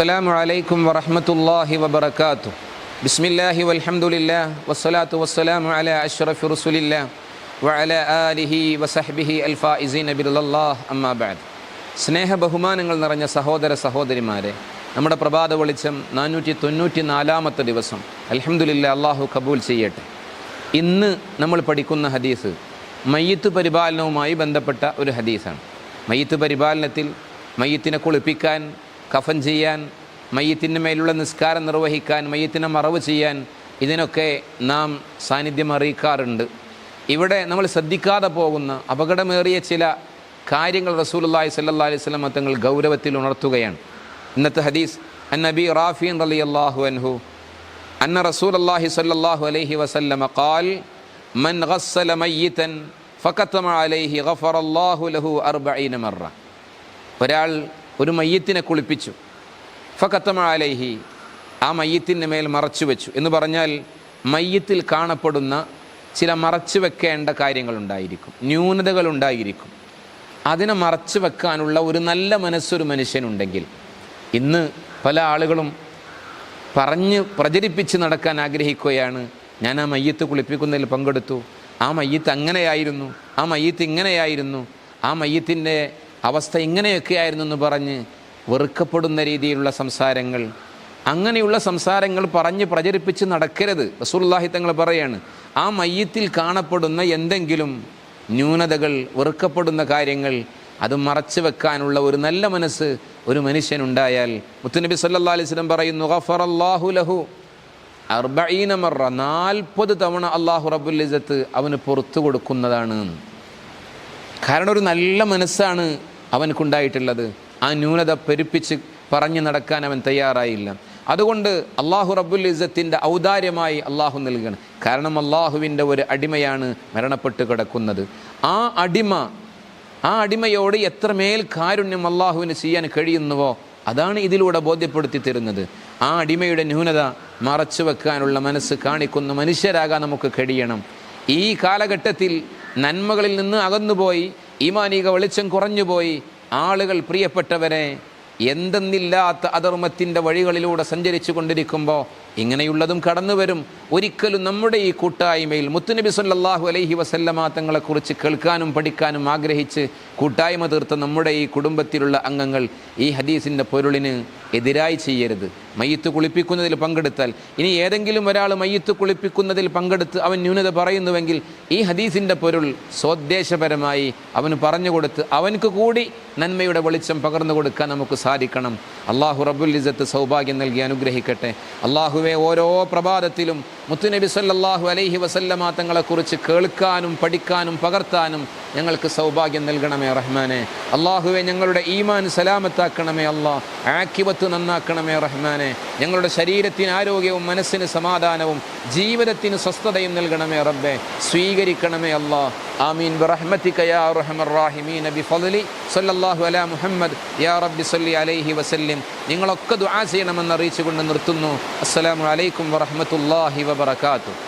അസ്സലാമു അലൈക്കും വറഹമത്തല്ലാഹി വബർക്കാത്തു ബിസ്മില്ലാഹി വൽഹമുല്ല വസ്സലാത്തു വസ്സലാമു അല അഷ്റഫി റസുലില്ല വഅല ആലിഹി വസഹ്ബിഹി അൽഫാഇസീൻ അബിറുല്ലാഹ് അമ്മാബാദ് സ്നേഹ ബഹുമാനങ്ങൾ നിറഞ്ഞ സഹോദര സഹോദരിമാരെ നമ്മുടെ പ്രഭാത വെളിച്ചം നാനൂറ്റി തൊണ്ണൂറ്റി നാലാമത്തെ ദിവസം. അലഹമുല്ല അള്ളാഹു കബൂൽ ചെയ്യട്ടെ. ഇന്ന് നമ്മൾ പഠിക്കുന്ന ഹദീസ് മയ്യത്ത് പരിപാലനവുമായി ബന്ധപ്പെട്ട ഒരു ഹദീസാണ്. മയ്യത്ത് പരിപാലനത്തിൽ മയ്യത്തിനെ കുളിപ്പിക്കാൻ കഫൻ ചെയ്യാൻ മയ്യത്തിന്റെ മേലുള്ള നിസ്കാരം നിർവഹിക്കാൻ മയ്യത്തിനെ മറവ് ചെയ്യാൻ ഇതിനൊക്കെ നാം സാന്നിധ്യം അറിയിക്കാറുണ്ട്. ഇവിടെ നമ്മൾ ശ്രദ്ധിക്കാതെ പോകുന്ന അപകടമേറിയ ചില കാര്യങ്ങൾ റസൂലുള്ളാഹി സ്വല്ലല്ലാഹി അലൈഹി സ്വലം തങ്ങൾ ഗൗരവത്തിൽ ഉണർത്തുകയാണ്. ഇന്നത്തെ ഹദീസ് അൻ നബി റാഫിൻ അള്ളാഹു അൻഹു അന്ന റസൂൽ അള്ളാഹി സല്ലാഹു അലൈഹി വസല്ലമ ഖാൽ മൻ ഗസ്സല മയ്യിത്തൻ ഫക്കത്തമ അലൈഹി ഗഫറല്ലാഹു ലഹു അർബഈന മറ. ഒരാൾ ഒരു മയ്യത്തിനെ കുളിപ്പിച്ചു. ഫക്കത്തമ അലൈഹി ആ മയ്യത്തിന്റെ മേൽ മറച്ചു വെച്ചു. എന്ന് പറഞ്ഞാൽ മയ്യത്തിൽ കാണപ്പെടുന്ന ചില മറച്ചു വെക്കേണ്ട കാര്യങ്ങളുണ്ടായിരിക്കും. ന്യൂനതകളുണ്ടായിരിക്കും. അതിനെ മറച്ചു വെക്കാനുള്ള ഒരു നല്ല മനസ്സൊരു മനുഷ്യനുണ്ടെങ്കിൽ ഇന്ന് പല ആളുകളും പറഞ്ഞ് പ്രചരിപ്പിച്ച് നടക്കാൻ ആഗ്രഹിക്കുകയാണ് ഞാൻ ആ മയ്യത്ത് കുളിപ്പിക്കുന്നതിൽ പങ്കെടുത്തു. ആ മയ്യത്ത് അങ്ങനെയായിരുന്നു. ആ മയ്യത്ത് ഇങ്ങനെയായിരുന്നു. ആ മയ്യത്തിന്റെ അവസ്ഥ ഇങ്ങനെയൊക്കെയായിരുന്നു എന്ന് പറഞ്ഞ് വെറുക്കപ്പെടുന്ന രീതിയിലുള്ള സംസാരങ്ങൾ. അങ്ങനെയുള്ള സംസാരങ്ങൾ പറഞ്ഞ് പ്രചരിപ്പിച്ച് നടക്കരുത്. റസൂലുള്ളാഹി തങ്ങൾ പറയാണ് ആ മയ്യത്തിൽ കാണപ്പെടുന്ന എന്തെങ്കിലും ന്യൂനതകൾ വെറുക്കപ്പെടുന്ന കാര്യങ്ങൾ അത് മറച്ചു വെക്കാനുള്ള ഒരു നല്ല മനസ്സ് ഒരു മനുഷ്യനുണ്ടായാൽ. മുത്തുനബി സല്ലാ അലിസ്ലം പറയുന്നു നാൽപ്പത് തവണ അള്ളാഹു ഇസത്ത് അവന് പുറത്തു കൊടുക്കുന്നതാണ്. കാരണം ഒരു നല്ല മനസ്സാണ് അവനക്കുണ്ടായിട്ടുള്ളത്. ആ ന്യൂനത പെരുപ്പിച്ച് പറഞ്ഞു നടക്കാൻ അവൻ തയ്യാറായില്ല. അതുകൊണ്ട് അള്ളാഹു റബ്ബുൽ ഇസത്തിന്റെ ഔദാര്യമായി അള്ളാഹു നൽകണം. കാരണം അള്ളാഹുവിന്റെ ഒരു അടിമയാണ് മരണപ്പെട്ട് കിടക്കുന്നത്. ആ അടിമ ആ അടിമയോട് എത്രമേൽ കാരുണ്യം അള്ളാഹുവിന് ചെയ്യാൻ കഴിയുന്നുവോ അതാണ് ഇതിലൂടെ ബോധ്യപ്പെടുത്തി തരുന്നത്. ആ അടിമയുടെ ന്യൂനത മറച്ചു വെക്കാനുള്ള മനസ്സ് കാണിക്കുന്ന മനുഷ്യരാകാൻ നമുക്ക് കഴിയണം. ഈ കാലഘട്ടത്തിൽ നന്മകളിൽ നിന്ന് അകന്നുപോയി ഈമാനിക വെളിച്ചം കുറഞ്ഞുപോയി. ആളുകൾ പ്രിയപ്പെട്ടവരെ എന്തെന്നില്ലാത്ത അധർമ്മത്തിന്റെ വഴികളിലൂടെ സഞ്ചരിച്ചു കൊണ്ടിരിക്കുമ്പോൾ ഇങ്ങനെയുള്ളതും കടന്നു വരും ഒരിക്കലും നമ്മുടെ ഈ കൂട്ടായ്മയിൽ മുത്തുനബി സല്ലാഹു അലൈഹി വസല്ലമ തങ്ങളെക്കുറിച്ച് കേൾക്കാനും പഠിക്കാനും ആഗ്രഹിച്ച് കൂട്ടായ്മ തീർത്ത നമ്മുടെ ഈ കുടുംബത്തിലുള്ള അംഗങ്ങൾ ഈ ഹദീസിന്റെ പൊരുളിന് എതിരായി ചെയ്യരുത്. മയ്യത്ത് കുളിപ്പിക്കുന്നതിൽ പങ്കെടുത്താൽ ഇനി ഏതെങ്കിലും ഒരാൾ മയ്യത്ത് കുളിപ്പിക്കുന്നതിൽ പങ്കെടുത്ത് അവൻ ന്യൂനത പറയുന്നുവെങ്കിൽ ഈ ഹദീസിന്റെ പൊരുൾ സ്വദേശപരമായി അവന് പറഞ്ഞു കൊടുത്ത് അവനക്ക് കൂടി നന്മയുടെ വെളിച്ചം പകർന്നു കൊടുക്കാൻ നമുക്ക് സാധിക്കണം. അള്ളാഹു റബുൽ ഇസത്ത് സൗഭാഗ്യം നൽകി അനുഗ്രഹിക്കട്ടെ. അള്ളാഹുവെ ഓരോ പ്രഭാതത്തിലും മുത്തുനബി സല്ലാഹു അലൈഹി വസല്ലമ തങ്ങളെക്കുറിച്ച് കേൾക്കാനും പഠിക്കാനും പകർത്താനും ഞങ്ങൾക്ക് സൗഭാഗ്യം നൽകണമേ റഹ്മാനെ. അള്ളാഹുവെ ഞങ്ങളുടെ ഈമാൻ സലാമത്താക്കണമേ അള്ളാഹ് ആക്കിവത്ത് നന്നാക്കണമേ റഹ്മാനെ. ഞങ്ങളുടെ ശരീരത്തിന് ആരോഗ്യവും മനസ്സിന് സമാധാനവും ജീവിതത്തിന് സ്വസ്ഥതയും നൽകണമേ റബ്ബെ. സ്വീകരിക്കണമേ അല്ലാ. ആമീൻ. ബിറഹ്മതിക യാ അർഹമർ റാഹിമീൻ ബിഫദ്ലി സല്ലല്ലാഹു അലാ മുഹമ്മദ്. യാ റബ്ബി സല്ലി അലൈഹി വസല്ലിം. നിങ്ങളൊക്കെ ദുആ ചെയ്യണമെന്ന് അറിയിച്ചുകൊണ്ട് നിർത്തുന്നു. അസ്സലാമു അലൈക്കും വറഹ്മത്തുള്ളാഹി വബറകാതുഹു.